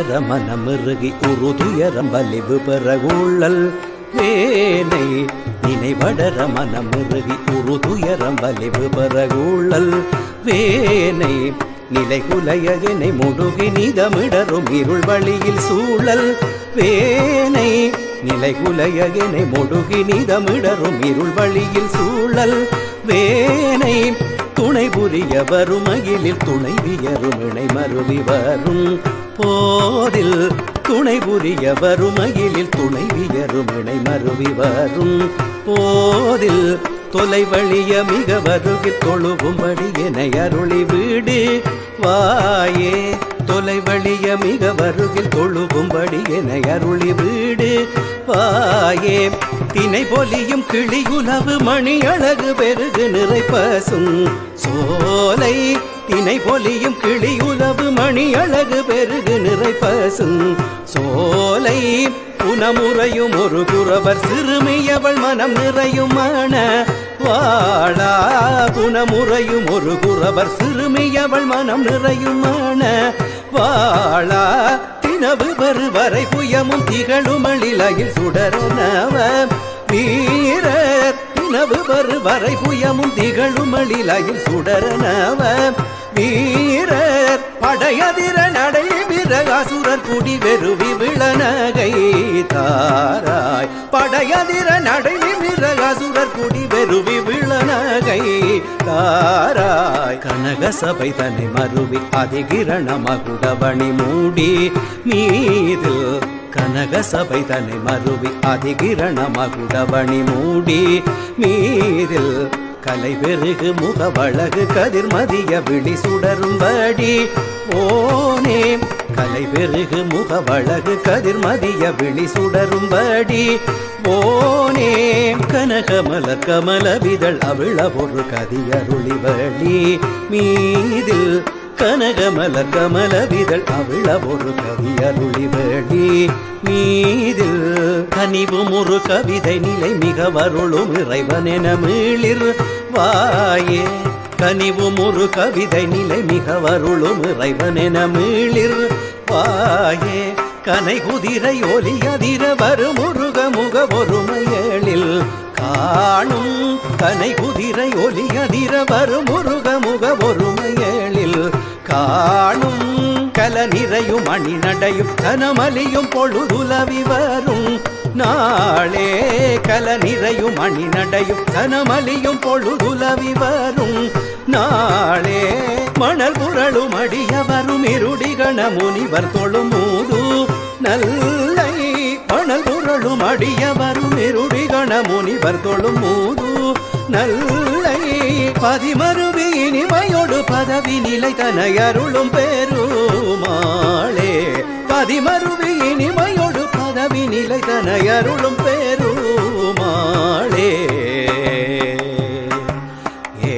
வடர மனமிருகி உருதுயரம் வலிவு பெறகுள்ளல் வேனை நினை வடர மனமிருகி உருதுயரம் வலிவு பெறகுள்ளல் வேனை நிலைகுலையகினை முழுகி நிதமிடரும் இருள் வழியில் சூழல். வேனை நிலைகுலையகினை முழுகி நிதமிடரும் இருள் வழியில் சூழல். வேனை துணை புரிய வரும் அகிலில் துணை வியரும் இணை மருவி வரும். போதில் துணை புரிய வரும் அகிலில் துணை வியரும் இணை மருவி வரும். போதில் தொலை வழிய மிக வருகில் தொழுகும்படி என அருளி வீடு. வாயே தொலை வழிய மிக வருகில் தொழுகும்படி என அருளி வீடு. வாயே தினை பொலியும் கிளி உலவு மணி அழகு பெருகு நிறைப்பசும் சோலை. தினை பொலியும் கிளி உலவு மணி அழகு பெருகு நிறைப்பசும் சோலை. புனமுறையும் ஒரு குறவர் சிறுமியவள் மனம் நிறையுமான வாழா. குணமுறையும் ஒரு குறவர் சிறுமியவள் மனம் நிறையுமான வாழா. நவு வருவரை புயமும் திகழும் அழிலையில் சுடரனவ வீரர் தினவு வருவரை புயமும் திகழும் அழிலையில் சுடரனவ வீரர் படையதிர நடை விரகாசுரர் குடி வெறுவி விளநகை தாராய். படையதிர நடை விரகாசுரர் குடி வெறுவி கனகை தாராய். கனக சபை தன்னை மருவி அதிகிரண மகுடவணி மூடி மீது கனக சபை தன்னை மருவி அதிகிரண மகுடவணி மூடி மீதில் கலை பெருகு முகவழகு கதிர்மதிய விழி சுடரும்படி. ஓனே கலை பெருகு முகவழகு கதிர்மதிய விழி சுடரும்படி. போனே. கனகமல கமல விதழ் அவிழ ஒரு கதியருளி வழி. மீதில் கனகமல கமல விதழ் அவிழ ஒரு கவியருளி வழி. மீதில் கனிவும் ஒரு கவிதை நிலை மிக வருளும் இறைவனென மீளிர் வாயே. கனிவும் ஒரு கவிதை நிலை மிக வருளும் இறைவனென மீளிர் வாயே. கனை குதிரை ஒலி அதிர வரும் முருக முக ஒருமையலில் காணும் கனை குதிரை ஒலி அதிர வரும் முருக முக ஒருமையலில் காணும் கல நிறையும் அணி நடையும் கனமலியும் பொழுதுலவி வரும் நாளே கல நிறையும் அணி நடையும் கனமலியும் பொழுதுலவி வரும் நாளே மணல் புரளும் அடிய வரும் இருடிகண முனிவர் தொழுமூது. நல்லை மணல் புரளும் அடிய வரும் இருடிகண முனிவர் தொழுமூது. நல்லை பதிமருவி இனிமையோடு பதவி நிலை தனையருளும் பெருமாளே. பதிமருவி இனிமையோடு அரணையருளும் பெருமாளே. ஏ